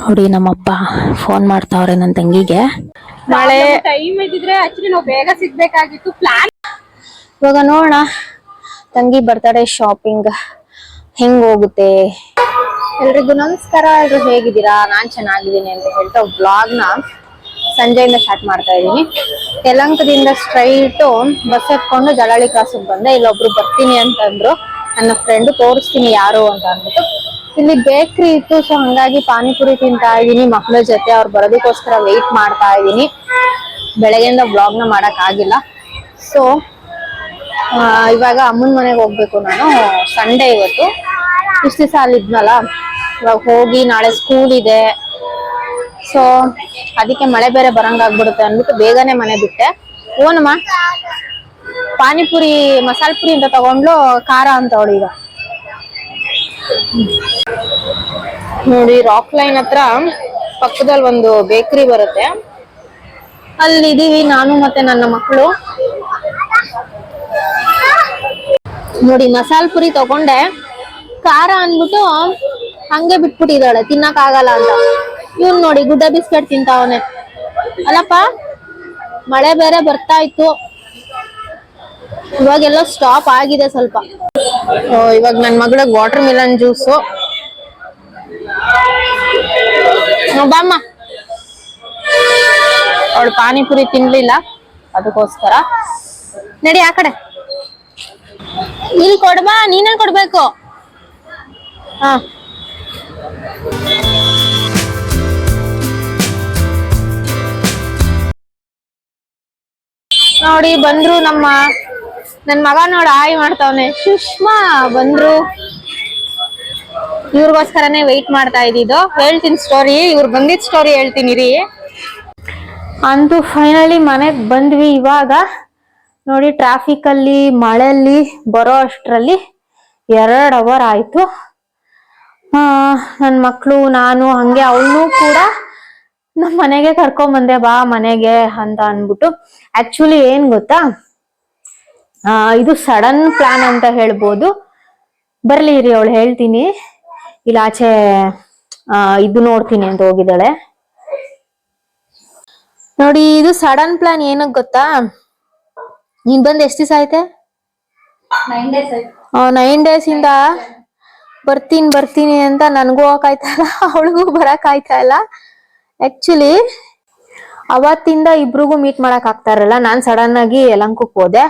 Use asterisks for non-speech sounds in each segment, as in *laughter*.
ನೋಡಿ ನಮ್ಮಪ್ಪ ಫೋನ್ ಮಾಡ್ತಾವ್ರೆ ನನ್ನ ತಂಗಿಗೆ. ನಾಳೆ ಟೈಮ್ ಇದ್ದಿದ್ರೆ ಆಕ್ಚುಲಿ ನಾವು ಬೇಗ ಸಿಗ್ಬೇಕಾಗಿತ್ತು. ಪ್ಲಾನ್ ಇವಾಗ ನೋಡೋಣ. ತಂಗಿ ಬರ್ತಾರೆ ಶಾಪಿಂಗ್ ಹೆಂಗ್ ಹೋಗುತ್ತೆ? ಎಲ್ರಿಗೂ ನಮಸ್ಕಾರ. ಎಲ್ರು ಹೇಗಿದ್ದೀರಾ? ನಾನ್ ಚೆನ್ನಾಗಿದ್ದೀನಿ ಅಂತ ಹೇಳ್ತಾ ಬ್ಲಾಗ್ನ ನ. ಸಂಜೆಯಿಂದ ಸ್ಟಾರ್ಟ್ ಮಾಡ್ತಾ ಇದ್ದೀನಿ ಯಲಂಕದಿಂದ ಸ್ಟ್ರೈಟು ಬಸ್ ಹತ್ಕೊಂಡು ಜಲಾಳಿ ಕ್ರಾಸಿಗೆ ಬಂದೆ. ಇಲ್ಲೊಬ್ರು ಬರ್ತೀನಿ ಅಂತಂದ್ರು. ನನ್ನ ಫ್ರೆಂಡ್ ತೋರಿಸ್ತೀನಿ ಯಾರು ಅಂತ ಅಂದ್ಬಿಟ್ಟು. ಇಲ್ಲಿ ಬೇಕ್ರಿ ಇತ್ತು ಸೊ ಹಂಗಾಗಿ ಪಾನಿಪುರಿ ತಿಂತಾ ಇದೀನಿ. ಮಕ್ಳ ಜೊತೆ ಅವ್ರು ಬರೋದಕ್ಕೋಸ್ಕರ ವೆಯ್ಟ್ ಮಾಡ್ತಾ ಇದೀನಿ. ಬೆಳಗ್ಗೆಯಿಂದ ಬ್ಲಾಗ್ನ ಮಾಡಕ್ ಆಗಿಲ್ಲ. ಸೊ ಇವಾಗ ಅಮ್ಮನ ಮನೆಗೆ ಹೋಗ್ಬೇಕು ನಾನು. ಸಂಡೇ ಇವತ್ತು. ಇಷ್ಟು ದಿವಸ ಅಲ್ಲಿ ಇದ್ನಲ್ಲ. ಇವಾಗ ಹೋಗಿ ನಾಳೆ ಸ್ಕೂಲ್ ಇದೆ. ಸೊ ಅದಕ್ಕೆ ಮಳೆ ಬೇರೆ ಬರಂಗಾಗ್ಬಿಡುತ್ತೆ ಅಂದ್ಬಿಟ್ಟು ಬೇಗನೆ ಮನೆ ಬಿಟ್ಟೆ. ಓನಮ್ಮ, ಪಾನಿಪುರಿ, ಮಸಾಲ ಪುರಿ ಅಂತ ತಗೊಂಡ್ಲು, ಖಾರ ಅಂತ ಅವಳು ಈಗ. ನೋಡಿ ರಾಕ್ ಲೈನ್ ಹತ್ರ ಪಕ್ಕದಲ್ಲಿ ಒಂದು ಬೇಕರಿ ಬರುತ್ತೆ. ಅಲ್ಲಿ ಇದೀವಿ ನಾನು ಮತ್ತೆ ನನ್ನ ಮಕ್ಕಳು. ನೋಡಿ, ಮಸಾಲ ಪುರಿ ತಗೊಂಡೆ. ಖಾರ ಅಂದ್ಬಿಟ್ಟು ಹಂಗೆ ಬಿಟ್ಬಿಟ್ಟಿದ್ದಾಳೆ ತಿನ್ನಕ್ ಆಗಲ್ಲ ಅಂತ. ಇವ್ನ್ ನೋಡಿ ಗುಡ್ಡ ಬಿಸ್ಕೆಟ್ ತಿಂತಾವನೆ. ಅಲ್ಲಪ್ಪ ಮಳೆ ಬೇರೆ ಬರ್ತಾ ಇತ್ತು. ಇವಾಗೆಲ್ಲ ಸ್ಟಾಪ್ ಆಗಿದೆ ಸ್ವಲ್ಪ. ಓ, ಇವಾಗ ನನ್ ಮಗಳಿಗೆ ವಾಟರ್ ಮಿಲನ್ ಜ್ಯೂಸು ಬಾಮ್ಮ. ಅವಳು ಪಾನಿಪುರಿ ತಿನ್ಲಿಲ್ಲ. ಅದಕ್ಕೋಸ್ಕರ. ನಡಿ ಆ ಕಡೆ. ಇಲ್ಲಿ ಕೊಡ್ಬಾ ನೀನೇ ಕೊಡ್ಬೇಕು. ಹಾ. ನೋಡಿ, ಬಂದ್ರು ನಮ್ಮ, ನನ್ ಮಗ ನೋಡ ಆಯ್ ಮಾಡ್ತಾವನೆ. ಸುಷ್ಮಾ, ಬಂದ್ರು. ಇವ್ರಿಗೋಸ್ಕರನೇ ವೆಯ್ಟ್ ಮಾಡ್ತಾ ಇದ್ದಿದ್ದು. ಹೇಳ್ತೀನಿ ಸ್ಟೋರಿ ಇವ್ರು ಬಂದಿದ್ ಸ್ಟೋರಿ ಹೇಳ್ತೀನಿ ರೀ. ಅಂತೂ ಫೈನಲಿ ಮನೆಗ್ ಬಂದ್ವಿ ಇವಾಗ. ನೋಡಿ ಟ್ರಾಫಿಕ್ ಅಲ್ಲಿ ಮಳೆಯಲ್ಲಿ ಬರೋ ಅಷ್ಟರಲ್ಲಿ ಎರಡು ಅವರ್ ಆಯ್ತು. ಆ, ನನ್ ಮಕ್ಳು, ನಾನು, ಹಂಗೆ ಅವನು ಕೂಡ ನಮ್ ಮನೆಗೆ ಕರ್ಕೊಂಡ್ ಬಂದೆ ಬಾ ಮನೆಗೆ ಅಂತ ಅನ್ಬಿಟ್ಟು ಆಕ್ಚುಲಿ ಏನ್ ಗೊತ್ತಾ? ಆ ಇದು ಸಡನ್ ಪ್ಲಾನ್ ಅಂತ ಹೇಳ್ಬೋದು. ಬರ್ಲಿ ರೀ ಅವಳು ಹೇಳ್ತೀನಿ. ಇಲ್ಲ ಆಚೆ ಆ, ಇದು ನೋಡ್ತೀನಿ ಅಂತ ಹೋಗಿದ್ದಾಳೆ. ನೋಡಿ ಇದು ಸಡನ್ ಪ್ಲಾನ್ ಏನಕ್ ಗೊತ್ತಾ? ನೀನ್ ಬಂದ್ ಎಷ್ಟ್ ದಿವಸ ಆಯ್ತೆ? ನೈನ್ ಡೇಸ್ ಆಯ್ತು. ನೈನ್ ಡೇಸ್ ಇಂದ ಬರ್ತೀನಿ ಬರ್ತೀನಿ ಅಂತ ನನ್ಗೂ ಹೋಗಕ್ ಆಯ್ತಾ ಇಲ್ಲ ಅವಳಿಗೂ ಬರಕ್ ಆಯ್ತಾ ಇಲ್ಲ. ಆಕ್ಚುಲಿ ಅವತ್ತಿಂದ ಇಬ್ರಿಗೂ ಮೀಟ್ ಮಾಡಕ್ ಆಗ್ತಾ ಇರಲ್ಲ ನಾನ್ ಸಡನ್ ಆಗಿ ಯಲಂಕಕ್ ಹೋದೆ.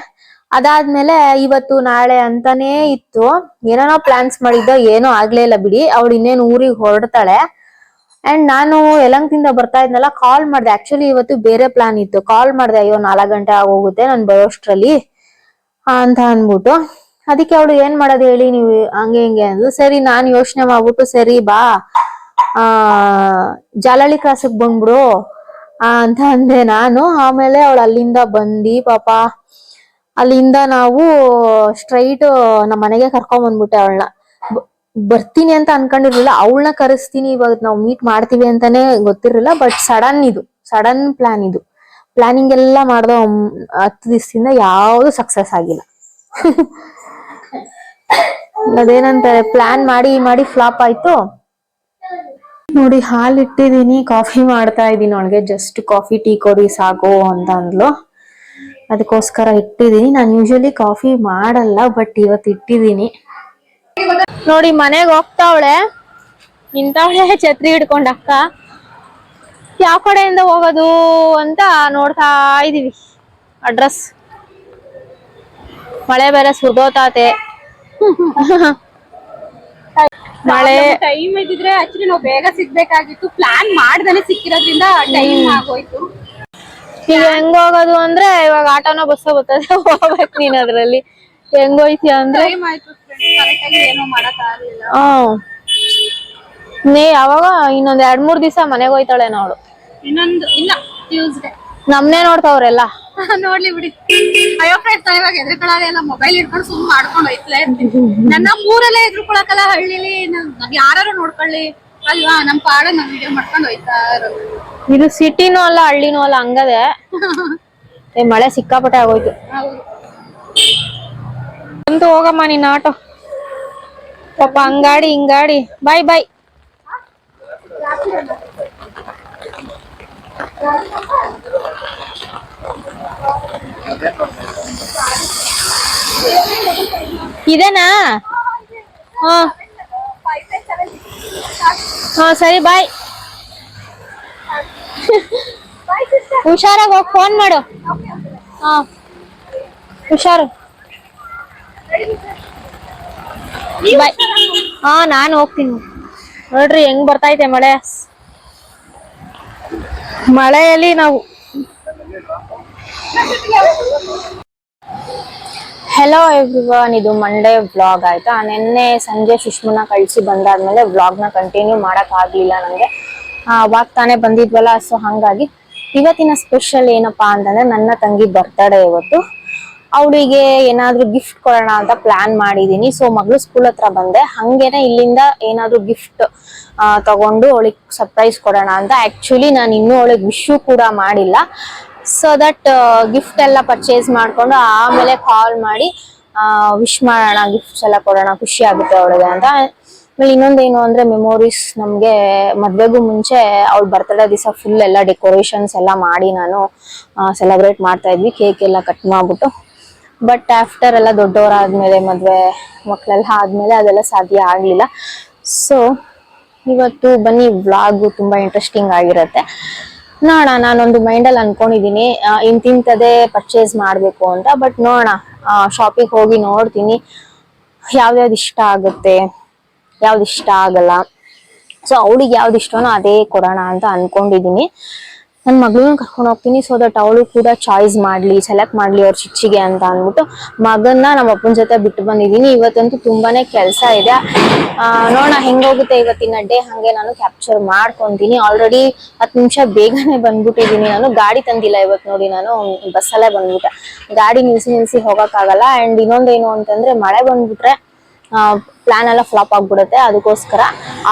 ಅದಾದ್ಮೇಲೆ ಇವತ್ತು ನಾಳೆ ಅಂತಾನೇ ಇತ್ತು. ಏನೇನೋ ಪ್ಲಾನ್ಸ್ ಮಾಡಿದ್ದ ಏನೋ ಆಗ್ಲೇ ಇಲ್ಲ ಬಿಡಿ. ಅವಳು ಇನ್ನೇನು ಊರಿಗೆ ಹೊರಡ್ತಾಳೆ. ಅಂಡ್ ನಾನು ಯಲಂಕದಿಂದ ಬರ್ತಾ ಇದ್ನಲ್ಲ ಕಾಲ್ ಮಾಡ್ದೆ. ಆಕ್ಚುಲಿ ಇವತ್ತು ಬೇರೆ ಪ್ಲಾನ್ ಇತ್ತು. ಕಾಲ್ ಮಾಡ್ದೆ, ಅಯ್ಯೋ, ನಾಲ್ಕು ಗಂಟೆ ಆಗೋಗುತ್ತೆ ನಾನು ಬರೋಷ್ಟ್ರಲ್ಲಿ ಅಂತ ಅನ್ಬಿಟ್ಟು ಅದಕ್ಕೆ ಅವಳು ಏನ್ ಮಾಡೋದು ಹೇಳಿ, ನೀವು ಹಂಗೆ ಹಿಂಗೆ ಅಂದ್ಲು. ಸರಿ, ನಾನು ಯೋಚನೆ ಮಾಡ್ಬಿಟ್ಟು, ಸರಿ, ಬಾ. ಆ ಜಾಲಳಿ ಕ್ರಾಸಕ್ ಬಂದ್ಬಿಡು. ಅಂತ ಅಂದೆ ನಾನು. ಆಮೇಲೆ ಅವಳು ಅಲ್ಲಿಂದ ಬಂದಿ, ಪಾಪ, ಅಲ್ಲಿಂದ ನಾವು ಸ್ಟ್ರೈಟ್ ನಮ್ಮ ಮನೆಗೆ ಕರ್ಕೊಂಡ್ ಬಂದ್ಬಿಟ್ಟೆ ಅವಳನ್ನ. ಬರ್ತೀನಿ ಅಂತ ಅನ್ಕೊಂಡಿರ್ಲಿಲ್ಲ. ಅವಳನ್ನ ಕರೆಸ್ತೀನಿ, ಇವಾಗ ನಾವು ಮೀಟ್ ಮಾಡ್ತೀವಿ ಅಂತಾನೆ ಗೊತ್ತಿರಲಿಲ್ಲ ಬಟ್ ಸಡನ್ ಇದು ಸಡನ್ ಪ್ಲಾನ್ ಇದು. ಪ್ಲಾನಿಂಗ್ ಎಲ್ಲ ಮಾಡ್ದ ಹತ್ತು ದಿವಸದಿಂದ ಯಾವ್ದು ಸಕ್ಸಸ್ ಆಗಿಲ್ಲ. *laughs* ಅದೇನಂತಾರೆ ಪ್ಲಾನ್ ಮಾಡಿ ಮಾಡಿ ಫ್ಲಾಪ್ ಆಯ್ತು. ನೋಡಿ ಹಾಲ್ ಇಟ್ಟಿದೀನಿ ಕಾಫಿ ಮಾಡ್ತಾ ಇದೀನಿ. ಅವಳಿಗೆ ಜಸ್ಟ್ ಕಾಫಿ ಟೀ ಕೊಡಿ ಸಾಕು ಅಂತ ಅಂದ್ಲು. ಅದಕ್ಕೋಸ್ಕರ ಇಟ್ಟಿದ್ದೀನಿ ನಾನು ಯೂಶಲಿ ಕಾಫಿ ಮಾಡಲ್ಲ ಬಟ್ ಇವತ್ತು ಇಟ್ಟಿದೀನಿ. ನೋಡಿ, ಮನೆಗೆ ಹೋಗ್ತಾವಳೆ. ನಿಂತಾವಳೆ, ಛತ್ರಿ ಹಿಡ್ಕೊಂಡ್ ಅಕ್ಕ. ಯಾವ ಕಡೆಯಿಂದ ಹೋಗೋದು ಅಂತ ನೋಡ್ತಾ ಇದೀವಿ. ಅಡ್ರೆಸ್ ಮಳೆ ಬೇರೆ ಸುರ್ದೋತಾತೆ. *laughs* ಮಳೆ ಟೈಮ್ ಇದ್ದಿದ್ರೆ ಆಕ್ಚುಲಿ ನಾವು ಬೇಗ ಸಿಗ್ಬೇಕಾಗಿತ್ತು. ಪ್ಲಾನ್ ಮಾಡ್ದೇನೆ ಸಿಕ್ಕಿರೋದ್ರಿಂದ ಟೈಮ್ ಆಗೋಯ್ತು. ಈಗ ಹೆಂಗ್ ಹೋಗೋದು ಅಂದ್ರೆ ಇವಾಗ ಆಟೋನೋ ಬಸ್ಸೋ ಬರ್ತದೆ ಹೋಗ್ಬೇಕು ನೀನ್ ಅದ್ರಲ್ಲಿ. ಹೆಂಗ್ ಹೋಯ್ತೀಯ ಅಂದ್ರೆ? ಟೈಮ್ ಆಯ್ತು ಏನೋ ಮಾಡಕ್ ಆಗ್ಲಿಲ್ಲ ಹ್ಮ್ ನೀ ಯಾವಾಗ? ಇನ್ನೊಂದ್ ಎರಡ್ ಮೂರ್ ದಿವಸ ಮನೆಗ್ ಹೋಯ್ತಾಳೆ ನೋಡು ಇನ್ನೊಂದು ಇಲ್ಲ ಟ್ಯೂಸ್ಡೇ ನಮ್ನೇ ನೋಡ್ತಾವ್ರೆಲ್ಲ *laughs* ನೋಡ್ಲಿ ಬಿಡಿ. ಅಯ್ಯೋ ಫ್ರೆಂಡ್ಸ್ ಇವಾಗ ಎದ್ರುಕೊಳ್ಳಲ್ಲ ಮೊಬೈಲ್ ಹಿಡ್ಕೊಂಡು ಸುಮ್ ಮಾಡ್ಕೊಂಡು ಹೋಯ್ತಲೇ. ಇರ್ತೀನಿ ನನ್ನ ಮೂರಲ್ಲೇ ಎದ್ರುಕೊಳಕಲ್ಲ ಹಳ್ಳಿಲಿ ನಾವ್ ಯಾರು ನೋಡ್ಕೊಳ್ಳಿ. ಅಲ್ವಾ? ನಮ್ ಪಾಡ ನಾವ್ ವಿಡಿಯೋ ಮಾಡ್ಕೊಂಡು ಹೋಯ್ತಾ ಇರೋದು. ಇದು ಸಿಟಿನೂ ಅಲ್ಲ ಹಳ್ಳಿನೂ ಅಲ್ಲ ಹಂಗದೆ. *laughs* ಏ ಮಳೆ ಸಿಕ್ಕಾಪಟ್ಟೆ ಆಗೋಯ್ತು. ಅಂತೂ ಹೋಗಮ್ಮ ನಿನ್ನ ಆಟೋ. ಪಾಪ ಹಂಗಾಡಿ ಹಿಂಗಾಡಿ. ಬಾಯ್ ಬಾಯ್ ಇದೇನಾ? ಹಾ. ಸರಿ ಬಾಯ್ ಹುಷಾರಾಗಿ ಹೋಗಿ ಫೋನ್ ಮಾಡು. ಹಾ. ಹುಷಾರು. ಬಾಯ್ ಹಾಂ, ನಾನು ಹೋಗ್ತೀನಿ. ನೋಡ್ರಿ, ಹೆಂಗ್ ಬರ್ತೈತೆ ಮಳೆ? ಮಳೆಯಲ್ಲಿ ನಾವು ಹೆಲೋ ಎವ್ರಿವನ್ ಇದು ಮಂಡೇ ವ್ಲಾಗ್ ಆಯ್ತಾ? ನಿನ್ನೆ ಸಂಜೆ ಸುಷ್ಮನ ಕಳಿಸಿ ಬಂದಾದ್ಮೇಲೆ ವ್ಲಾಗ್ನ ಕಂಟಿನ್ಯೂ ಮಾಡಕ್ ಆಗ್ಲಿಲ್ಲ ನಂಗೆ. ಆ, ಅವಾಗ ತಾನೇ ಬಂದಿದ್ವಲ್ಲ ಸೊ ಹಂಗಾಗಿ ಇವತ್ತಿನ ಸ್ಪೆಷಲ್ ಏನಪ್ಪಾ ಅಂತಂದ್ರೆ ನನ್ನ ತಂಗಿ ಬರ್ತಡೇ ಇವತ್ತು. ಅವಳಿಗೆ ಏನಾದ್ರೂ ಗಿಫ್ಟ್ ಕೊಡೋಣ ಅಂತ ಪ್ಲಾನ್ ಮಾಡಿದೀನಿ. ಸೊ ಮಗಳು ಸ್ಕೂಲ್ ಹತ್ರ ಬಂದೆ. ಹಂಗೇನೆ ಇಲ್ಲಿಂದ ಏನಾದ್ರೂ ಗಿಫ್ಟ್ ತಗೊಂಡು ಅವಳಿಗೆ ಸರ್ಪ್ರೈಸ್ ಕೊಡೋಣ ಅಂತ. ಆಕ್ಚುಲಿ ನಾನು ಇನ್ನೂ ಅವಳಿಗೆ ವಿಶ್ಯೂ ಕೂಡ ಮಾಡಿಲ್ಲ. ಸೊ ದಟ್ ಗಿಫ್ಟ್ ಎಲ್ಲ ಪರ್ಚೇಸ್ ಮಾಡ್ಕೊಂಡು ಆಮೇಲೆ ಕಾಲ್ ಮಾಡಿ ವಿಶ್ ಮಾಡೋಣ ಗಿಫ್ಟ್ಸ್ ಎಲ್ಲ ಕೊಡೋಣ, ಖುಷಿ ಆಗುತ್ತೆ ಅವಳಿಗೆ ಅಂತ. ಆಮೇಲೆ ಇನ್ನೊಂದೇನು ಅಂದ್ರೆ ಮೆಮೊರೀಸ್ ನಮಗೆ ಮದ್ವೆಗೂ ಮುಂಚೆ ಅವಳ ಬರ್ತಡೇ ದಿವಸ ಫುಲ್ ಎಲ್ಲ ಡೆಕೋರೇಷನ್ಸ್ ಎಲ್ಲ ಮಾಡಿ ನಾನು ಸೆಲೆಬ್ರೇಟ್ ಮಾಡ್ತಾ ಇದ್ವಿ ಕೇಕ್ ಎಲ್ಲ ಕಟ್ ಮಾಡ್ಬಿಟ್ಟು. ಬಟ್ ಆಫ್ಟರ್ ಎಲ್ಲ ದೊಡ್ಡವರಾದ್ಮೇಲೆ, ಮದುವೆ ಮಕ್ಕಳೆಲ್ಲ ಆದ್ಮೇಲೆ ಅದೆಲ್ಲ ಸಾಧ್ಯ ಆಗ್ಲಿಲ್ಲ. ಸೊ ಇವತ್ತು ಬನ್ನಿ ವ್ಲಾಗು ತುಂಬಾ ಇಂಟ್ರೆಸ್ಟಿಂಗ್ ಆಗಿರತ್ತೆ. ನೋಡೋಣ, ನಾನೊಂದು ಮೈಂಡಲ್ಲಿ ಅನ್ಕೊಂಡಿದೀನಿ ಇಂತಿಂತದೇ ಪರ್ಚೇಸ್ ಮಾಡ್ಬೇಕು ಅಂತ ಬಟ್ ನೋಡೋಣ ಶಾಪಿಗೆ ಹೋಗಿ ನೋಡ್ತೀನಿ. ಯಾವ್ದ್ಯಾವ್ದು ಇಷ್ಟ ಆಗುತ್ತೆ, ಯಾವ್ದು ಇಷ್ಟ ಆಗಲ್ಲ. ಸೊ ಅವಳಿಗೆ ಯಾವ್ದು ಇಷ್ಟನೋ ಅದೇ ಕೊಡೋಣ ಅಂತ ಅನ್ಕೊಂಡಿದೀನಿ. ನನ್ನ ಮಗಳನ್ನ ಕರ್ಕೊಂಡು ಹೋಗ್ತೀನಿ. ಸೊ ದಟ್ ಅವಳು ಕೂಡ ಚಾಯ್ಸ್ ಮಾಡ್ಲಿ ಸೆಲೆಕ್ಟ್ ಮಾಡ್ಲಿ ಅವ್ರ ಚಿಚ್ಚಿಗೆ ಅಂತ ಅಂದ್ಬಿಟ್ಟು ಮಗನ್ನ ನಮ್ಮ ಅಪ್ಪನ ಜೊತೆ ಬಿಟ್ಟು ಬಂದಿದ್ದೀನಿ. ಇವತ್ತಂತೂ ತುಂಬಾನೇ ಕೆಲಸ ಇದೆ. ನೋಡೋಣ ಹೆಂಗೋಗುತ್ತೆ ಇವತ್ತಿನ ಡೇ ಹಂಗೆ ನಾನು ಕ್ಯಾಪ್ಚರ್ ಮಾಡ್ಕೊತೀನಿ. ಆಲ್ರೆಡಿ ಹತ್ತು ನಿಮಿಷ ಬೇಗನೆ ಬಂದ್ಬಿಟ್ಟಿದ್ದೀನಿ ನಾನು. ಗಾಡಿ ತಂದಿಲ್ಲ ಇವತ್ತು ನೋಡಿ ನಾನು. ಬಸ್ಸಲ್ಲೇ ಬಂದ್ಬಿಟ್ಟೆ. ಗಾಡಿ ನಿಲ್ಸಿ ನಿಲ್ಸಿ ಹೋಗೋಕ್ಕಾಗಲ್ಲ. ಅಂಡ್ ಇನ್ನೊಂದೇನು ಅಂತಂದ್ರೆ ಮಳೆ ಬಂದ್ಬಿಟ್ರೆ ಪ್ಲಾನ್ ಎಲ್ಲ ಫ್ಲಾಪ್ ಆಗ್ಬಿಡುತ್ತೆ. ಅದಕ್ಕೋಸ್ಕರ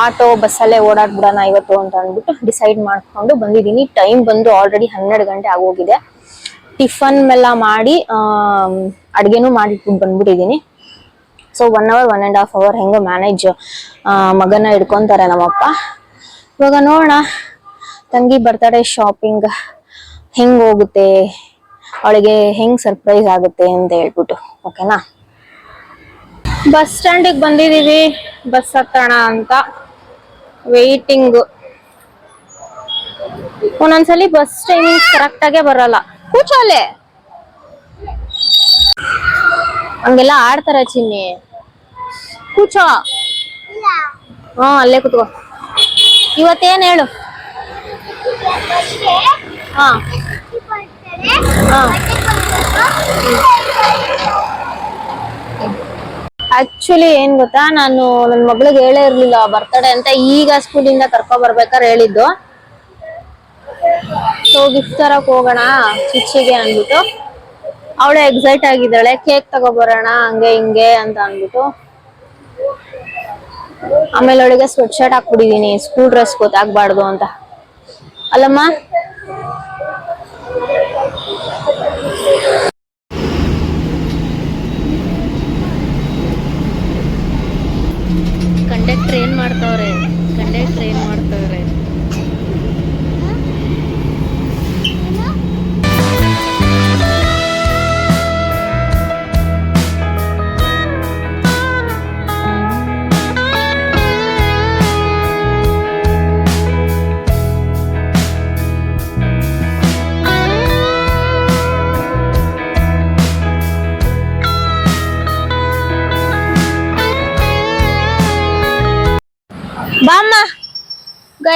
ಆಟೋ ಬಸ್ಸಲ್ಲೇ ಓಡಾಡ್ಬಿಡೋಣ ಇವತ್ತು ಅಂತ ಅಂದ್ಬಿಟ್ಟು ಡಿಸೈಡ್ ಮಾಡ್ಕೊಂಡು ಬಂದಿದ್ದೀನಿ. ಟೈಮ್ ಬಂದು ಆಲ್ರೆಡಿ ಹನ್ನೆರಡು ಗಂಟೆ ಆಗೋಗಿದೆ. ಟಿಫನ್ ಎಲ್ಲ ಮಾಡಿ ಅಡುಗೆನೂ ಮಾಡಿಟ್ಬಿಟ್ಟು ಬಂದ್ಬಿಟ್ಟಿದ್ದೀನಿ. So one hour one and half hour ಹೆಂಗೋ ಮ್ಯಾನೇಜ್ ಮಗನ ಹಿಡ್ಕೊತಾರೆ ನಮ್ಮಪ್ಪ. ಇವಾಗ ನೋಡೋಣ. ತಂಗಿ ಬರ್ತಾರೆ ಶಾಪಿಂಗ್ ಹೆಂಗೆ ಹೋಗುತ್ತೆ? ಅವಳಿಗೆ ಹೆಂಗ್ ಸರ್ಪ್ರೈಸ್ ಆಗುತ್ತೆ ಅಂತ ಹೇಳ್ಬಿಟ್ಟು. ಓಕೆನಾ ಬಸ್ ಸ್ಟ್ಯಾಂಡಿಗೆ ಬಂದಿದೀವಿ. ಬಸ್ ಹತ್ತೋಣ ಅಂತ. ವೇಟಿಂಗ್ ಒಂದೊಂದ್ಸಲಿ ಬಸ್ ಟೈಮಿಂಗ್ ಕರೆಕ್ಟ್ ಆಗೇ ಬರಲ್ಲ. ಕೂಚೋಲೆ. ಹಂಗೆಲ್ಲ ಆಡ್ತಾರೆ ಚಿನ್ನಿ. ಕೂಚೋ. ಹಾ, ಅಲ್ಲೇ ಕುತ್ಕೋ. ಇವತ್ತೇನ್ ಹೇಳು? ಹಾ. ಹಾ. ಆಕ್ಚುಲಿ ಏನ್ ಗೊತ್ತಾ? ನಾನು ನನ್ನ ಮಗಳಿಗೆ ಹೇಳೇ ಇರ್ಲಿಲ್ಲ ಬರ್ತಡೇ ಅಂತ. ಈಗ ಸ್ಕೂಲಿಂದ ಕರ್ಕೊ ಬರ್ಬೇಕಾದ್ರೆ ಹೇಳಿದ್ದು. ಸೊ ಗಿಫ್ಟ್ ತರಕ್ ಹೋಗೋಣ ಚಿಚ್ಚಿಗೆ ಅಂದ್ಬಿಟ್ಟು. ಅವಳು ಎಕ್ಸೈಟ್ ಆಗಿದ್ದಾಳೆ. ಕೇಕ್ ತಗೊಬರೋಣ, ಹಂಗೆ ಹಿಂಗೆ ಅಂತ ಅಂದ್ಬಿಟ್ಟು. ಆಮೇಲೆ ಅವಳಿಗೆ ಸ್ವೆಟ್ ಶರ್ಟ್ ಹಾಕ್ಬಿಟ್ಟಿದೀನಿ. ಸ್ಕೂಲ್ ಡ್ರೆಸ್ ಗೊತ್ತಾಗ್ಬಾರ್ದು ಅಂತ. ಅಲ್ಲಮ್ಮ? ಕಂಡಕ್ಟರ್ ಏನ್ ಮಾಡ್ತಾವ್ರೆ. ಕಂಡಕ್ಟರ್ ಟ್ರೈನ್ ಮಾಡ್ತಾವ್ರೆ.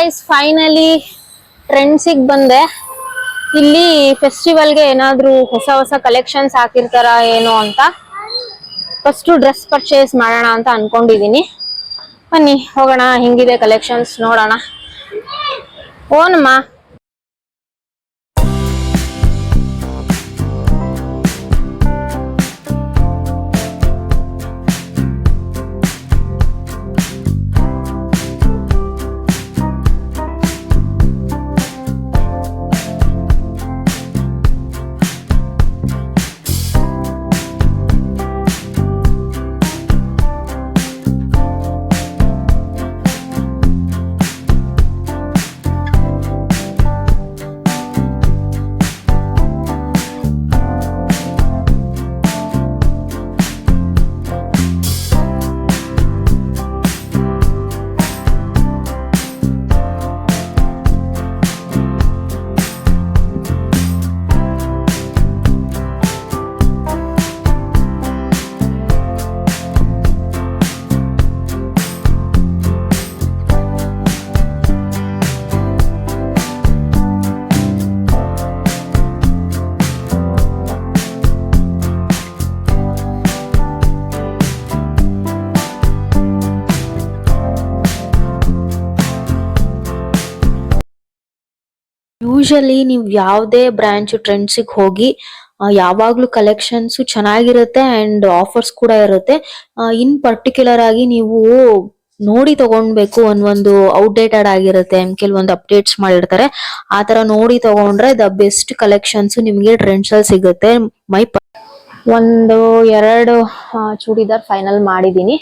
ಗೈಸ್ ಫೈನಲಿ ಟ್ರೆಂಡ್ಸಿಗೆ ಬಂದೆ. ಇಲ್ಲಿ ಫೆಸ್ಟಿವಲ್ಗೆ ಏನಾದ್ರೂ ಹೊಸ ಹೊಸ ಕಲೆಕ್ಷನ್ಸ್ ಹಾಕಿರ್ತಾರ ಏನೋ ಅಂತ. ಫಸ್ಟ್ ಡ್ರೆಸ್ ಪರ್ಚೇಸ್ ಮಾಡೋಣ ಅಂತ ಅನ್ಕೊಂಡಿದೀನಿ. ಬನ್ನಿ, ಹೋಗೋಣ, ಹೆಂಗಿದೆ ಕಲೆಕ್ಷನ್ಸ್ ನೋಡೋಣ. ಓನಮ್ಮ? ಯೂಶಲಿ ನೀವು ಯಾವುದೇ ಬ್ರಾಂಚ್ ಟ್ರೆಂಡ್ಸಿಗೆ ಹೋಗಿ ಯಾವಾಗಲೂ ಕಲೆಕ್ಷನ್ಸ್ ಚೆನ್ನಾಗಿರುತ್ತೆ ಅಂಡ್ ಆಫರ್ಸ್ ಕೂಡ ಇರುತ್ತೆ. ಇನ್ ಪರ್ಟಿಕ್ಯುಲರ್ ಆಗಿ ನೀವು ನೋಡಿ ತಗೊಳ್ಬೇಕು ಒಂದೊಂದು ಔಟ್ಡೇಟೆಡ್ ಆಗಿರುತ್ತೆ ಕೆಲವೊಂದು ಅಪ್ಡೇಟ್ಸ್ ಮಾಡಿರ್ತಾರೆ. ಆ ತರ ನೋಡಿ ತಗೊಂಡ್ರೆ ದ ಬೆಸ್ಟ್ ಕಲೆಕ್ಷನ್ಸ್ ನಿಮಗೆ ಟ್ರೆಂಡ್ಸ್ ಅಲ್ಲಿ ಸಿಗುತ್ತೆ. ಮೈ ಒಂದು ಎರಡು ಚೂಡಿದಾರ್ ಫೈನಲ್ ಮಾಡಿದೀನಿ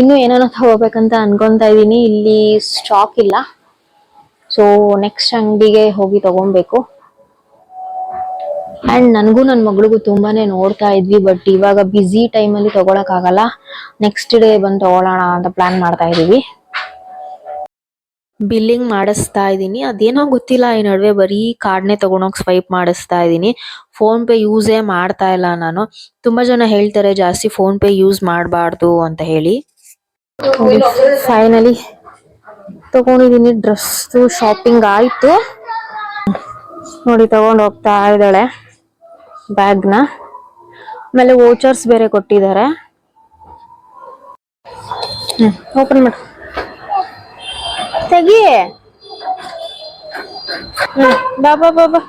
ಇನ್ನು ಏನೇನೋ ತಗೋಬೇಕಂತ ಅನ್ಕೊಂತ ಇದ್ದೀನಿ. ಇಲ್ಲಿ ಸ್ಟಾಕ್ ಇಲ್ಲ. ಸೊ ನೆಕ್ಸ್ಟ್ ಅಂಗಡಿಗೆ ಹೋಗಿ ತಗೊಬೇಕು. ಅಂಡ್ ನನಗೂ ನನ್ನ ಮಗಳಿಗೂ ತುಂಬಾನೇ ನೋಡ್ತಾ ಇದ್ವಿ ಬಟ್ ಇವಾಗ ಬ್ಯುಸಿ ಟೈಮಲ್ಲಿ ತಗೊಳಕ್ ಆಗಲ್ಲ. ನೆಕ್ಸ್ಟ್ ಡೇ ಬಂದು ತಗೊಳ್ಳೋಣ ಅಂತ ಪ್ಲಾನ್ ಮಾಡ್ತಾ ಇದೀವಿ. ಬಿಲ್ಲಿಂಗ್ ಮಾಡಿಸ್ತಾ ಇದ್ದೀನಿ ಅದೇನೋ ಗೊತ್ತಿಲ್ಲ ಈ ನಡುವೆ ಬರೀ ಕಾರ್ಡ್ನೇ ತಗೊಂಡೋಗಿ ಸ್ವೈಪ್ ಮಾಡಿಸ್ತಾ ಇದ್ದೀನಿ ಫೋನ್ ಪೇ ಯೂಸೇ ಮಾಡ್ತಾ ಇಲ್ಲ ನಾನು. ತುಂಬಾ ಜನ ಹೇಳ್ತಾರೆ ಜಾಸ್ತಿ ಫೋನ್ ಪೇ ಯೂಸ್ ಮಾಡಬಾರ್ದು ಅಂತ ಹೇಳಿ. ಫೈನಲಿ ತಗೊಂಡಿದ್ದೀನಿ ಡ್ರೆಸ್ ಶಾಪಿಂಗ್ ಆಯ್ತು. ನೋಡಿ, ತಗೊಂಡ್ ಹೋಗ್ತಾ ಇದ್ದಾಳೆ ಬ್ಯಾಗ್ನ ಆಮೇಲೆ ವೋಚರ್ಸ್ ಬೇರೆ ಕೊಟ್ಟಿದ್ದಾರೆ. ಹ್ಮ್ ಓಪನ್ ಮಾಡು. ತೆಗಿ. ಹ್ಮ್ ಬಾಬಾ ಬಾ ಬಾ ಬಾ.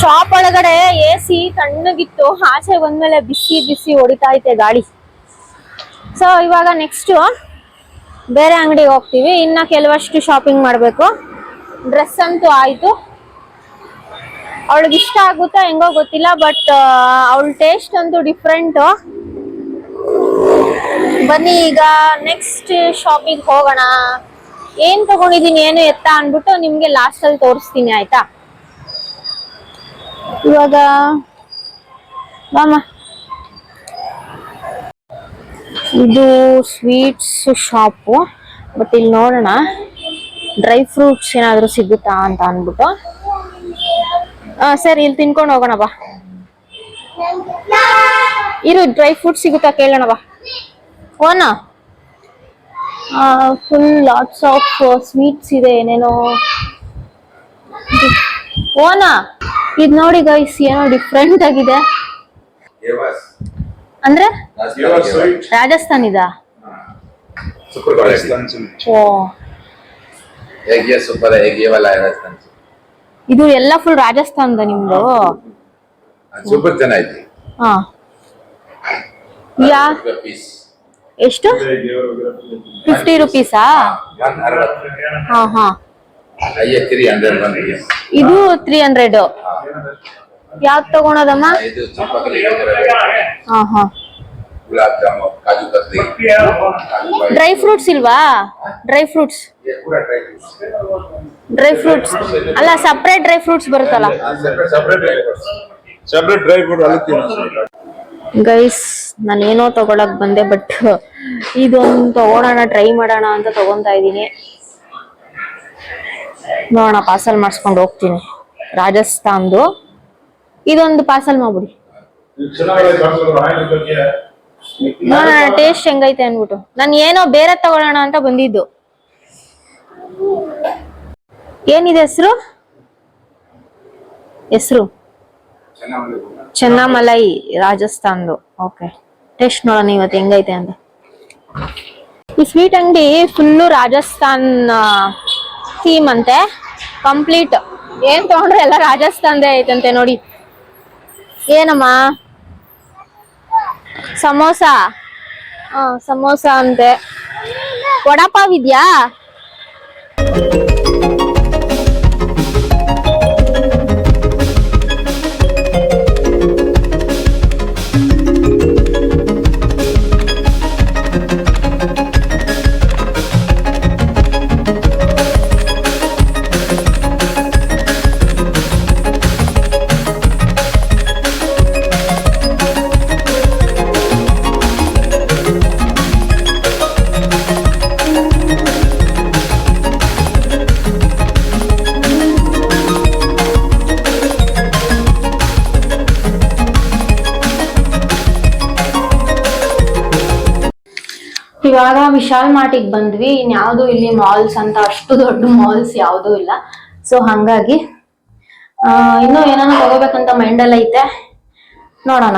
ಶಾಪ್ ಒಳಗಡೆ ಎ ಸಿ ತಣ್ಣಗಿತ್ತು. ಆಚೆ ಬಂದ್ಮೇಲೆ ಬಿಸಿ ಬಿಸಿ ಹೊಡಿತಾ ಐತೆ ಗಾಳಿ. ಸೊ ಇವಾಗ ನೆಕ್ಸ್ಟ್ ಬೇರೆ ಅಂಗಡಿಗೆ ಹೋಗ್ತೀವಿ. ಇನ್ನು ಕೆಲವಷ್ಟು ಶಾಪಿಂಗ್ ಮಾಡಬೇಕು. ಡ್ರೆಸ್ ಅಂತೂ ಆಯಿತು. ಅವಳಿಗೆ ಇಷ್ಟ ಆಗುತ್ತಾ ಹೆಂಗೋ ಗೊತ್ತಿಲ್ಲ ಬಟ್ ಅವಳ ಟೇಸ್ಟ್ ಅಂತೂ ಡಿಫ್ರೆಂಟು ಬನ್ನಿ, ಈಗ ನೆಕ್ಸ್ಟ್ ಶಾಪಿಂಗ್ ಹೋಗೋಣ. ಏನು ತಗೊಂಡಿದೀನಿ ಏನು ಎತ್ತ ಅಂದ್ಬಿಟ್ಟು ನಿಮಗೆ ಲಾಸ್ಟಲ್ಲಿ ತೋರಿಸ್ತೀನಿ, ಆಯಿತಾ? ಇವಾಗ ಬಾಮ ಇದು ಸ್ವೀಟ್ಸ್ ಶಾಪು, ಬಟ್ ಇಲ್ಲಿ ನೋಡೋಣ. ಡ್ರೈ ಫ್ರೂಟ್ಸ್ ಏನಾದರೂ ಸಿಗುತ್ತಾ ಅಂತ ಅಂದ್ಬಿಟ್ಟು. ಸರಿ, ಇಲ್ಲಿ ತಿನ್ಕೊಂಡು ಹೋಗೋಣ ಬಾ. ಇರು, ಡ್ರೈ ಫ್ರೂಟ್ಸ್ ಸಿಗುತ್ತಾ ಕೇಳೋಣ ಬಾ. ಓನಾ ಫುಲ್ ಲಾಟ್ಸ್ ಆಫ್ ಸ್ವೀಟ್ಸ್ ಇದೆ, ಏನೇನೋ. ಓನಾ ಇದು ನೋಡಿ ಗೈಸ್ ಏನೋ ಡಿಫ್ರೆಂಟ್ ಆಗಿದೆ. ಅಂದ್ರೆ? ರಾಜಸ್ಥಾನ ಇದ ಸೂಪರ್ ಇದು ಎಲ್ಲ ಫುಲ್ ರಾಜಸ್ಥಾನದ ನಿಮ್ದು? ಸೂಪರ್ ಚೆನ್ನಾಗಿ ಯಾ? ಎಷ್ಟು? ಫಿಫ್ಟಿ ರುಪೀಸಾ ಹಾ ಹಾ. ಇದು ತ್ರೀ ಹಂಡ್ರೆಡ್ ಯಾವ್ದು ತಗೊಳೋದಮ್ಮ ಹಾ ಹಾ. ಡ್ರೈ ಫ್ರೂಟ್ಸ್ ಇಲ್ವಾ? ಡ್ರೈ ಫ್ರೂಟ್ಸ್ ಡ್ರೈ ಫ್ರೂಟ್ಸ್ ಅಲ್ಲ ಸಪ್ರೇಟ್ ಡ್ರೈ ಫ್ರೂಟ್ಸ್ ಬರುತ್ತಲ್ಲ? ಗೈಸ್ ನಾನೇನೋ ತಗೊಳಕ್ ಬಂದೆ ಬಟ್ ಇದೊಂದು ತಗೊಳೋಣ ಟ್ರೈ ಮಾಡೋಣ ಅಂತ ತಗೊಂತಾ ಇದ್ದೀನಿ. ನೋಡೋಣ ಪಾರ್ಸಲ್ ಮಾಡಿಸ್ಕೊಂಡು ಹೋಗ್ತೀನಿ. ರಾಜಸ್ಥಾನ್ದು. ಇದೊಂದು ಪಾರ್ಸಲ್ ಮಾಡ್ಬಿಡಿ. ನೋಡೋಣ ಟೇಸ್ಟ್ ಹೆಂಗೈತೆ ಅನ್ಬಿಟ್ಟು ನಾನು ಏನೋ ಬೇರೆ ತಗೊಳ್ಳೋಣ ಅಂತ ಬಂದಿದ್ದು. ಏನಿದೆ ಹೆಸರು? ಹೆಸರು? ಚೆನ್ನಮಲೈ ರಾಜಸ್ಥಾನ್ದು. ಓಕೆ ಟೇಸ್ಟ್ ನೋಡೋಣ ಇವತ್ತು ಹೆಂಗೈತೆ ಅಂತ. ಈ ಸ್ವೀಟ್ ಅಂಗಡಿ ಫುಲ್ಲು ರಾಜಸ್ಥಾನ್ ಥೀಮ್ ಅಂತೆ. ಕಂಪ್ಲೀಟ್ ಏನ್ ತಗೊಂಡ್ರೆ ಎಲ್ಲ ರಾಜಸ್ಥಾನ್ದೇ ಐತಂತೆ ನೋಡಿ. ಏನಮ್ಮ? ಸಮೋಸ? ಹಾ ಸಮೋಸ ಅಂತೆ ವಡಾಪಾವ್ ಇದ್ಯಾ? ವಿಶಾಲ್ ಮಾರ್ಟಿಗೆ ಬಂದ್ವಿ. ಇನ್ಯಾವುದು ಇಲ್ಲಿ ಮಾಲ್ಸ್ ಅಂತ ಅಷ್ಟು ದೊಡ್ಡ ಮಾಲ್ಸ್ ಯಾವುದೂ ಇಲ್ಲ. ಸೊ ಹಂಗಾಗಿ ಇನ್ನೂ ಏನಾನ ತಗೋಬೇಕಂತ ಮೈಂಡಲ್ಲಿ ಐತೆ. ನೋಡೋಣ.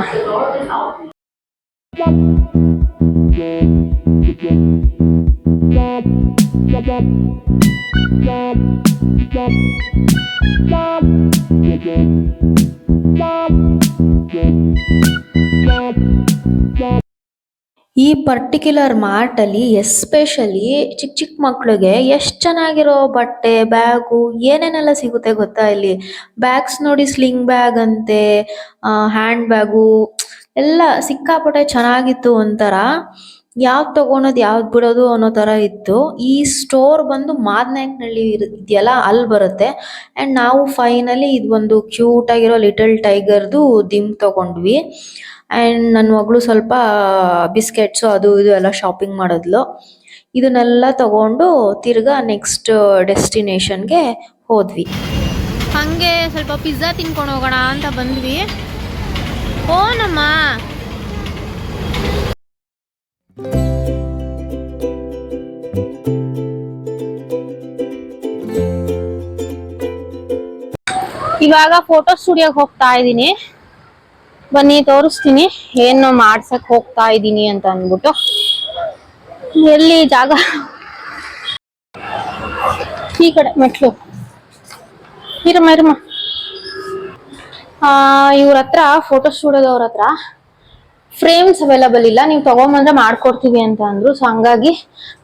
ಈ ಪರ್ಟಿಕ್ಯುಲರ್ ಮಾರ್ಟ್ ಅಲ್ಲಿ ಎಸ್ಪೆಷಲಿ ಚಿಕ್ಕ ಚಿಕ್ಕ ಮಕ್ಕಳಿಗೆ ಎಷ್ಟು ಚೆನ್ನಾಗಿರೋ ಬಟ್ಟೆ ಬ್ಯಾಗು ಏನೇನೆಲ್ಲ ಸಿಗುತ್ತೆ ಗೊತ್ತಾ ಇಲ್ಲಿ? ಬ್ಯಾಗ್ಸ್ ನೋಡಿ ಸ್ಲಿಂಗ್ ಬ್ಯಾಗ್ ಅಂತೆ ಹ್ಯಾಂಡ್ ಬ್ಯಾಗು ಎಲ್ಲ ಸಿಕ್ಕಾಪಟ್ಟೆ ಚೆನ್ನಾಗಿತ್ತು ಒಂಥರ. ಯಾವ್ದು ತಗೊಳೋದು ಯಾವ್ದು ಬಿಡೋದು ಅನ್ನೋ ಥರ ಇತ್ತು. ಈ ಸ್ಟೋರ್ ಬಂದು ಮಾದನಾಯಕನಹಳ್ಳಿ ಇದೆಯಲ್ಲ ಅಲ್ಲಿ ಬರುತ್ತೆ. ಆ್ಯಂಡ್ ನಾವು ಫೈನಲಿ ಇದು ಒಂದು ಕ್ಯೂಟ್ ಆಗಿರೋ ಲಿಟಲ್ ಟೈಗರ್ದು ದಿಮ್ ತಗೊಂಡ್ವಿ. ಆ್ಯಂಡ್ ನನ್ನ ಮಗಳು ಸ್ವಲ್ಪ ಬಿಸ್ಕೆಟ್ಸು ಅದು ಇದು ಎಲ್ಲ ಶಾಪಿಂಗ್ ಮಾಡಿದ್ಲು. ಇದನ್ನೆಲ್ಲ ತಗೊಂಡು ತಿರ್ಗಾ ನೆಕ್ಸ್ಟ್ ಡೆಸ್ಟಿನೇಷನ್ಗೆ ಹೋದ್ವಿ. ಹಂಗೆ ಸ್ವಲ್ಪ ಪಿಜ್ಜಾ ತಿನ್ಕೊಂಡು ಹೋಗೋಣ ಅಂತ ಬಂದ್ವಿ. ಓನಮ್ಮ ಇವಾಗ ಫೋಟೋ ಸ್ಟುಡಿಯೋಗೆ ಹೋಗ್ತಾ ಇದ್ದೀನಿ. ಬನ್ನಿ, ತೋರಿಸ್ತೀನಿ. ಏನು ಮಾಡ್ಸಕ್ ಹೋಗ್ತಾ ಇದ್ದೀನಿ ಅಂತ ಅಂದ್ಬಿಟ್ಟು. ಎಲ್ಲಿ ಜಾಗ? ಈ ಕಡೆ, ಮೆಟ್ಲು. ಇರಮ್ಮ ಇರಮ್ಮ. ಇವ್ರ ಹತ್ರ ಫೋಟೋ ಸ್ಟುಡಿಯೋದವ್ರ ಹತ್ರ ಫ್ರೇಮ್ಸ್ ಅವೈಲಬಲ್ ಇಲ್ಲ. ನೀವು ತಗೊಂಬಂದ್ರೆ ಮಾಡ್ಕೊಡ್ತೀವಿ ಅಂತ ಅಂದ್ರು. ಸೊ ಹಂಗಾಗಿ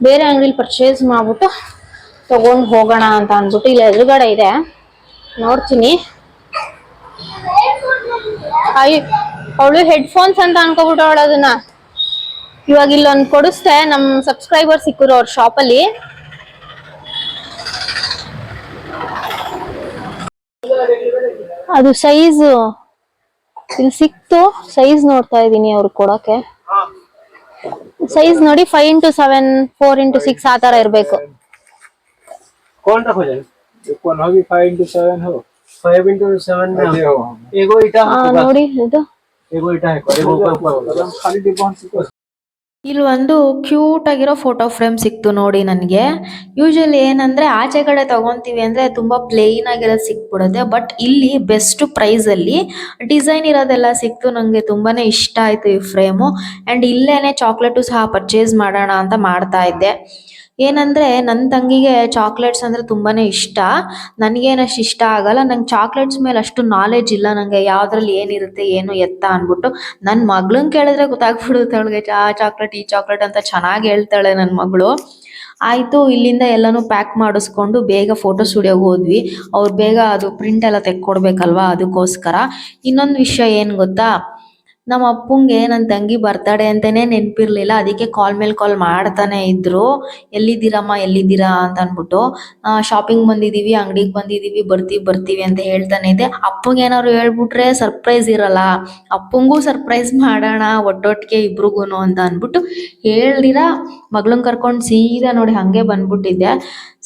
ಬೇರೆ ಅಂಗಡಿಲಿ ಪರ್ಚೇಸ್ ಮಾಡ್ಬಿಟ್ಟು ತಗೊಂಡು ಹೋಗೋಣ ಅಂತ ಅಂದ್ಬಿಟ್ಟು ಇಲ್ಲಿ ಎದುರುಗಡೆ ಇದೆ. ನೋಡ್ತೀನಿ. ಅವಳು ಹೆಡ್ ಫೋನ್ಸ್ ಅಂತ ಅನ್ಕೋಬಿಟ್ಟವಳು ಅದನ್ನ. ಇವಾಗ ಇಲ್ಲೊಂದ್ ಕೊಡಿಸ್ತೆ ನಮ್ ಸಬ್ಸ್ಕ್ರೈಬರ್ ಸಿಕ್ಕರು ಅವ್ರ ಶಾಪಲ್ಲಿ ಅದು ಸೈಜ್ ಇಲ್ಲಿ ಸಿಕ್ತು ಸೈಜ್ ನೋಡ್ತಾ ಇದ್ದೀನಿ ಅವ್ರು ಕೊಡೋಕೆ. ಸೈಜ್ ನೋಡಿ five into seven four into six ಆ ತರ ಇರ್ಬೇಕು. ನೋಡಿ ಇದು. ಇಲ್ಲಿ ಒಂದು ಕ್ಯೂಟ್ ಆಗಿರೋ ಫೋಟೋ ಫ್ರೇಮ್ ಸಿಕ್ತು ನೋಡಿ ನನಗೆ. ಯೂಶಲಿ ಏನಂದ್ರೆ ಆಚೆ ಕಡೆ ತಗೊಂತೀವಿ ಅಂದ್ರೆ ತುಂಬಾ ಪ್ಲೇನ್ ಆಗಿರೋ ಸಿಕ್ಬಿಡುತ್ತೆ ಬಟ್ ಇಲ್ಲಿ ಬೆಸ್ಟ್ ಪ್ರೈಸ್ ಅಲ್ಲಿ ಡಿಸೈನ್ ಇರೋದೆಲ್ಲ ಸಿಕ್ತು, ನಂಗೆ ತುಂಬಾನೇ ಇಷ್ಟ ಆಯ್ತು ಈ ಫ್ರೇಮು ಅಂಡ್ ಇಲ್ಲೇನೆ ಚಾಕ್ಲೇಟು ಸಹ ಪರ್ಚೇಸ್ ಮಾಡೋಣ ಅಂತ ಮಾಡ್ತಾ ಇದ್ದೆ. ಏನಂದ್ರೆ ನನ್ನ ತಂಗಿಗೆ ಚಾಕಲೇಟ್ಸ್ ಅಂದ್ರೆ ತುಂಬಾನೇ ಇಷ್ಟ. ನನಗೇನಷ್ಟು ಇಷ್ಟ ಆಗಲ್ಲ. ನಂಗೆ ಚಾಕಲೇಟ್ಸ್ ಮೇಲೆ ಅಷ್ಟು ನಾಲೆಜ್ ಇಲ್ಲ. ನಂಗೆ ಯಾವ್ದ್ರಲ್ಲಿ ಏನಿರುತ್ತೆ, ಏನು ಎತ್ತ ಅನ್ಬಿಟ್ಟು ನನ್ನ ಮಗಳನ್ನ ಕೇಳಿದ್ರೆ ಗೊತ್ತಾಗ್ಬಿಡುತ್ತೆ ಅವಳಿಗೆ ಆ ಚಾಕ್ಲೇಟ್ ಈ ಚಾಕ್ಲೇಟ್ ಅಂತ ಚೆನ್ನಾಗಿ ಹೇಳ್ತಾಳೆ ನನ್ನ ಮಗಳು. ಆಯ್ತು, ಇಲ್ಲಿಂದ ಎಲ್ಲಾನು ಪ್ಯಾಕ್ ಮಾಡಿಸ್ಕೊಂಡು ಬೇಗ ಫೋಟೋ ಸ್ಟುಡಿಯೋಗೆ ಹೋದ್ವಿ. ಅವ್ರು ಬೇಗ ಅದು ಪ್ರಿಂಟ್ ಎಲ್ಲ ತೆಕ್ಕೊಡ್ಬೇಕಲ್ವಾ ಅದಕ್ಕೋಸ್ಕರ. ಇನ್ನೊಂದು ವಿಷಯ ಏನು ಗೊತ್ತಾ? ನಮ್ಮ ಅಪ್ಪಂಗೆ ನನ್ನ ತಂಗಿ ಬರ್ತಡೇ ಅಂತಾನೆ ನೆನಪಿರ್ಲಿಲ್ಲ. ಅದಕ್ಕೆ ಕಾಲ್ ಮೇಲೆ ಕಾಲ್ ಮಾಡ್ತಾನೆ ಇದ್ರು. ಎಲ್ಲಿದ್ದೀರಮ್ಮ, ಎಲ್ಲಿದ್ದೀರಾ ಅಂತ ಅನ್ಬಿಟ್ಟು ಶಾಪಿಂಗ್ ಬಂದಿದೀವಿ, ಅಂಗಡಿಗೆ ಬಂದಿದೀವಿ, ಬರ್ತೀವಿ ಬರ್ತೀವಿ ಅಂತ ಹೇಳ್ತಾನೆ ಇದೆ ಅಪ್ಪಂಗೆ ಏನಾದ್ರು ಹೇಳ್ಬಿಟ್ರೆ ಸರ್ಪ್ರೈಸ್ ಇರಲ್ಲ. ಅಪ್ಪಂಗೂ ಸರ್ಪ್ರೈಸ್ ಮಾಡೋಣ, ಒಟ್ಟೊಟ್ಟಿಗೆ ಇಬ್ರಿಗೂನು ಅಂತ ಅನ್ಬಿಟ್ಟು ಹೇಳ್ದಿರ, ಮಗಳನ್ ಕರ್ಕೊಂಡು ಸೀದಾ ನೋಡಿ ಹಂಗೆ ಬಂದ್ಬಿಟ್ಟಿದ್ದೆ.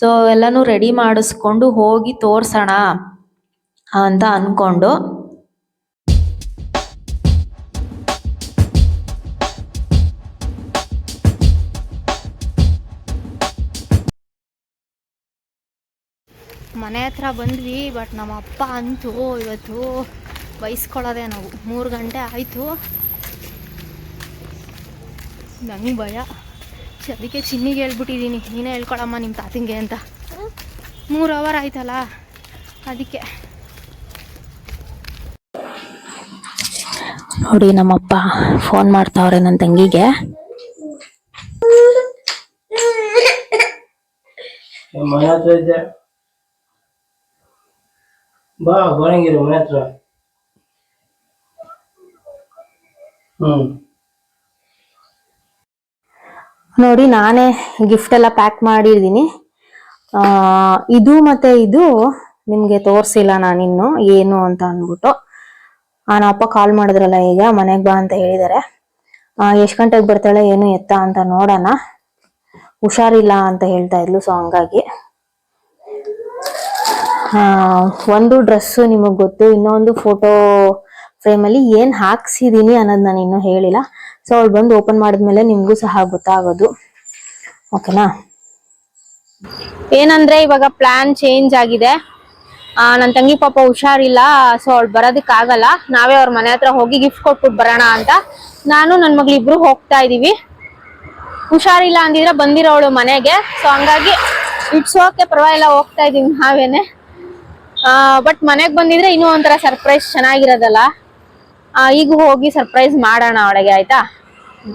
ಸೊ ಎಲ್ಲಾನು ರೆಡಿ ಮಾಡಿಸ್ಕೊಂಡು ಹೋಗಿ ತೋರ್ಸೋಣ ಅಂತ ಅನ್ಕೊಂಡು ಮನೆ ಹತ್ರ ಬಂದ್ವಿ ಬಟ್ ನಮ್ಮ ಅಪ್ಪ ಅಂತೂ ಇವತ್ತು ಬೈಸ್ಕೊಳ್ಳೋದೆ ನಾವು. ಮೂರು ಗಂಟೆ ಆಯಿತು. ನಂಗೆ ಭಯ. ಅದಕ್ಕೆ ಚಿನ್ನಿಗೆ ಹೇಳ್ಬಿಟ್ಟಿದ್ದೀನಿ. ನೀನೇ ಹೇಳ್ಕೊಳಮ್ಮ ನಿಮ್ಮ ತಾತಿಂಗೆ ಅಂತ. ಮೂರು ಅವರ್ ಆಯ್ತಲ್ಲ? ಅದಕ್ಕೆ. ನೋಡಿ ನಮ್ಮಪ್ಪ ಫೋನ್ ಮಾಡ್ತಾವ್ರೆ ನನ್ನ ತಂಗಿಗೆ. ಮನೆ ಹತ್ರ ಇದ್ದೆ ಬಾ, ಬರಂಗಿರು, ಮನೆ ಹತ್ರ. ಹ್ಮ್. ನೋಡಿ, ನಾನೇ ಗಿಫ್ಟ್ ಎಲ್ಲ ಪ್ಯಾಕ್ ಮಾಡಿದ್ದೀನಿ ಇದು ಮತ್ತೆ ಇದು ನಿಮ್ಗೆ ತೋರ್ಸಿಲ್ಲ ನಾನಿನ್ನು ಏನು ಅಂತ ಅಂದ್ಬಿಟ್ಟು. ನಾನು ಅಪ್ಪ ಕಾಲ್ ಮಾಡಿದ್ರಲ್ಲ ಈಗ, ಮನೆಗೆ ಬಾ ಅಂತ ಹೇಳಿದಾರೆ. ಎಷ್ಟು ಗಂಟೆಗೆ ಬರ್ತಾಳೆ, ಏನು ಎತ್ತ ಅಂತ ನೋಡೋಣ. ಹುಷಾರಿಲ್ಲ ಅಂತ ಹೇಳ್ತಾ ಇದ್ಲು ಸೊ ಹಂಗಾಗಿ. ಒಂದು ಡ್ರೆಸ್ ನಿಮಗೆ ಗೊತ್ತು, ಇನ್ನೊಂದು ಫೋಟೋ ಫ್ರೇಮಲ್ಲಿ ಏನು ಹಾಕ್ಸಿದ್ದೀನಿ ಅನ್ನೋದು ನಾನು ಇನ್ನೂ ಹೇಳಿಲ್ಲ. ಸೊ ಅವಳು ಬಂದು ಓಪನ್ ಮಾಡಿದ್ಮೇಲೆ ನಿಮಗೂ ಸಹ ಗೊತ್ತಾಗೋದು. ಓಕೆನಾ ಏನಂದ್ರೆ, ಇವಾಗ ಪ್ಲಾನ್ ಚೇಂಜ್ ಆಗಿದೆ. ನನ್ನ ನನ್ ತಂಗಿ ಪಾಪ ಹುಷಾರಿಲ್ಲ ಸೊ ಅವ್ಳು ಬರೋದಕ್ಕಾಗಲ್ಲ ನಾವೇ ಅವ್ರ ಮನೆ ಹತ್ರ ಹೋಗಿ ಗಿಫ್ಟ್ ಕೊಟ್ಬಿಟ್ಟು ಬರೋಣ ಅಂತ ನಾನು ನನ್ನ ಮಗಳಿಬ್ರು ಹೋಗ್ತಾ ಇದೀವಿ. ಹುಷಾರಿಲ್ಲ ಅಂದಿದ್ರೆ ಬಂದಿರೋಳು ಮನೆಗೆ. ಸೊ ಹಂಗಾಗಿ ಇಟ್ಸ್ ಪರವಾಗಿಲ್ಲ, ಹೋಗ್ತಾ ಇದೀವಿ ನಾವೇನೆ. ಬಟ್ ಮನೆಗ್ ಬಂದಿದ್ರೆ ಇನ್ನೂ ಒಂಥರ ಸರ್ಪ್ರೈಸ್ ಚೆನ್ನಾಗಿರೋದಲ್ಲ. ಈಗ ಹೋಗಿ ಸರ್ಪ್ರೈಸ್ ಮಾಡೋಣ ಅವಳಿಗೆ ಆಯ್ತಾ?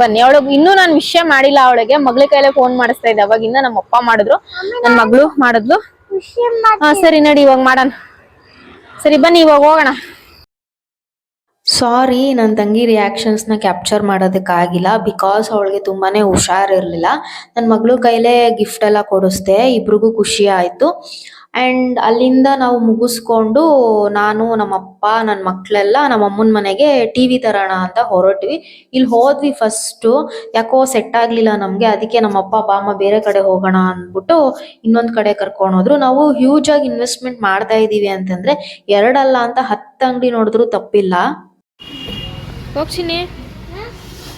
ಬನ್ನಿ ಅವಳಿಗೆ ಇನ್ನೂ ನಾನು ವಿಷಯ ಮಾಡಿಲ್ಲ ಅವಳಿಗೆ. ಮಗಳ ಕೈಲೇ ಫೋನ್ ಮಾಡಿಸ್ತಾ ಇದ್ದೆ. ಅವಾಗಿಂದ ನಮ್ಮ ಅಪ್ಪ ಮಾಡಿದ್ರು. ನನ್ನ ಮಗಳು ಮಾಡಿದ್ಲು. ಹಾ ಸರಿ ನಡಿ ಇವಾಗ ಮಾಡೋಣ. ಸರಿ ಬನ್ನಿ ಇವಾಗ ಹೋಗೋಣ. ಸಾರಿ ನನ್ನ ತಂಗಿ ರಿಯಾಕ್ಷನ್ಸ್ನ ಕ್ಯಾಪ್ಚರ್ ಮಾಡೋದಕ್ಕಾಗಿಲ್ಲ ಬಿಕಾಸ್ ಅವಳಿಗೆ ತುಂಬಾ ಹುಷಾರಿರಲಿಲ್ಲ ನನ್ನ ಮಗಳು ಕೈಲೇ ಗಿಫ್ಟ್ ಎಲ್ಲ ಕೊಡಿಸ್ದೆ. ಇಬ್ರಿಗೂ ಖುಷಿ ಆಯಿತು. ಆ್ಯಂಡ್ ಅಲ್ಲಿಂದ ನಾವು ಮುಗಿಸ್ಕೊಂಡು ನಾನು, ನಮ್ಮಪ್ಪ ನನ್ನ ಮಕ್ಕಳೆಲ್ಲ ನಮ್ಮ ಅಮ್ಮನ ಮನೆಗೆ ಟಿ ವಿ ತರೋಣ ಅಂತ ಹೊರಟ್ವಿ. ಇಲ್ಲಿ ಹೋದ್ವಿ ಫಸ್ಟು ಯಾಕೋ ಸೆಟ್ ಆಗಲಿಲ್ಲ ನಮಗೆ, ಅದಕ್ಕೆ ನಮ್ಮಪ್ಪ, ಬಾಮ್ಮ ಬೇರೆ ಕಡೆ ಹೋಗೋಣ ಅಂದ್ಬಿಟ್ಟು ಇನ್ನೊಂದು ಕಡೆ ಕರ್ಕೊಂಡು ಹೋದ್ರು. ನಾವು ಹ್ಯೂಜ್ ಆಗಿ ಇನ್ವೆಸ್ಟ್ಮೆಂಟ್ ಮಾಡ್ತಾ ಇದ್ದೀವಿ ಅಂತಂದ್ರೆ ಎರಡಲ್ಲ ಅಂತ ಹತ್ತು ಅಂಗಡಿ ನೋಡಿದ್ರು ತಪ್ಪಿಲ್ಲ. ಹೋಗ್ಸಿನಿ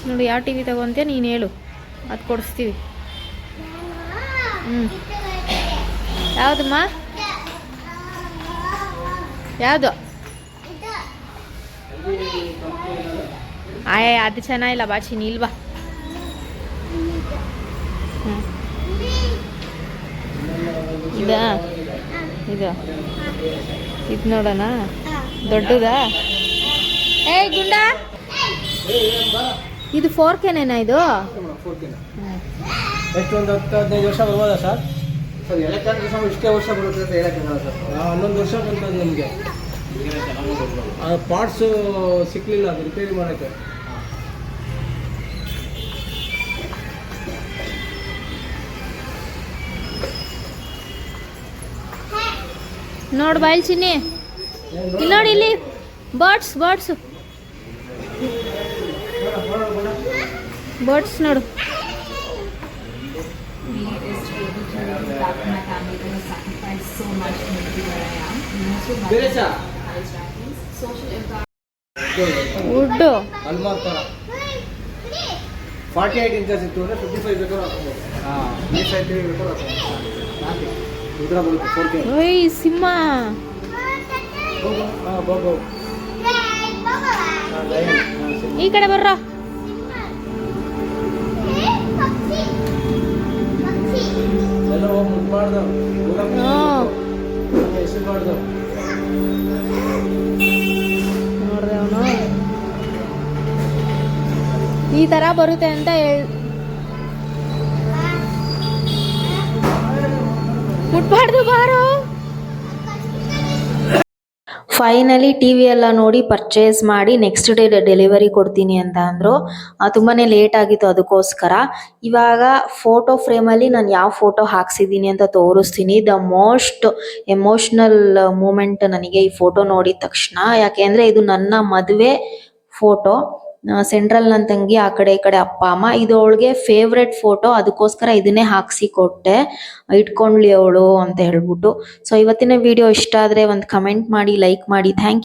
ನೋಡಿ ಯಾವ ಟಿ ವಿ ತಗೊಂತೀಯ ನೀನು ಹೇಳು. ಅದು ಕೊಡಿಸ್ತೀವಿ. ಹ್ಞೂ ಯಾವುದಮ್ಮ? ಯಾವುದು? ಆಯ ಅದು ಚೆನ್ನಾಗಿಲ್ಲ ಬಾ. ನಿಲ್ವಾ ಹ್ಞೂ ಇದಾ? ಇದು? ಇದು ನೋಡೋಣ? ದೊಡ್ಡದಾ? ಏ ಗುಂಡ. ಇದು ಫೋರ್ ಕೆನೇನಾ ಇದು? ಎಷ್ಟು ಒಂದು ಹತ್ತು ಹದಿನೈದು ವರ್ಷ ಬರ್ಬೋದಾ ಸರ್? ಸರ್ ಎಲೆಕ್ಟ್ರಾನಿಕ್ ಸಾಮಾನು ಇಷ್ಟೇ ವರ್ಷ ಬರುತ್ತೆ ಅಂತ ಹೇಳಕ್ಕಾಗಲ್ಲ ಸರ್. ಹನ್ನೊಂದು ವರ್ಷ ಬಂತದ್ದು ನಮಗೆ. ಪಾರ್ಟ್ಸು ಸಿಕ್ಕಲಿಲ್ಲ ಅದು ರಿಪೇರಿ ಮಾಡೋಕ್ಕೆ. ನೋಡು ಬಾಯ್ಲ್ ಚಿನ್ನಿ. ಇಲ್ಲಿ ನೋಡಿ ಇಲ್ಲಿ. Birds birds. ಬರ್ಡ್ಸ್ ನೋಡು. ಬೇರೆ ಸರ್ ವುಡ್ಡು ಅಲ್ಮಾರ್ ಥರ ಫಾರ್ಟಿ ಏಯ್ಟ್ ಇಂಚಸ್ ಇತ್ತು ಅಂದರೆ ಫಿಫ್ಟಿ ಫೈವ್ ಬೇಕಾದ್ರೆ ಹಾಕ್ಬೋದು. ಹಾಂ. ಈ ಸೈಡ್ ಬೇಕಾದ್ರೆ ಹಾಕ್ಬೋದು. ಹಾಕಿ ಉದ್ರ ಬರುತ್ತೆ ಫೋರ್ ಕೆ ಓಯ್ ಸಿಂಹ. ಹಾಂ ಬಾಬು ಈ ಕಡೆ ಬರ್ರ. ಅವನು. ಈ ತರ ಬರುತ್ತೆ ಅಂತ ಹೇಳಿ. ಮುಟ್ಬಾರ್ದು ಬಾರೋ. ಫೈನಲಿ ಟಿ ವಿ ಎಲ್ಲ ನೋಡಿ ಪರ್ಚೇಸ್ ಮಾಡಿ ನೆಕ್ಸ್ಟ್ ಡೇ ಡೆಲಿವರಿ ಕೊಡ್ತೀನಿ ಅಂತ ಅಂದರು. ತುಂಬಾ ಲೇಟ್ ಆಗಿತ್ತು ಅದಕ್ಕೋಸ್ಕರ. ಇವಾಗ ಫೋಟೋ ಫ್ರೇಮಲ್ಲಿ ನಾನು ಯಾವ ಫೋಟೋ ಹಾಕ್ಸಿದ್ದೀನಿ ಅಂತ ತೋರಿಸ್ತೀನಿ. ದ ಮೋಸ್ಟ್ ಎಮೋಷ್ನಲ್ ಮೂಮೆಂಟ್ ನನಗೆ ಈ ಫೋಟೋ ನೋಡಿದ ತಕ್ಷಣ. ಯಾಕೆಂದರೆ ಇದು ನನ್ನ ಮದುವೆ ಫೋಟೋ ಸೆಂಟ್ರಲ್ ನನ್ನ ತಂಗಿ ಆ ಕಡೆ ಈ ಕಡೆ ಅಪ್ಪ, ಅಮ್ಮ ಇದು ಅವಳಿಗೆ ಫೇವ್ರೆಟ್ ಫೋಟೋ ಅದಕ್ಕೋಸ್ಕರ ಇದನ್ನೇ ಹಾಕ್ಸಿ ಕೊಟ್ಟೆ. ಇಟ್ಕೊಂಡ್ಲಿ ಅವಳು ಅಂತ ಹೇಳ್ಬಿಟ್ಟು. ಸೊ ಇವತ್ತಿನ ವಿಡಿಯೋ ಇಷ್ಟ ಆದ್ರೆ ಒಂದು ಕಮೆಂಟ್ ಮಾಡಿ ಲೈಕ್ ಮಾಡಿ. ಥ್ಯಾಂಕ್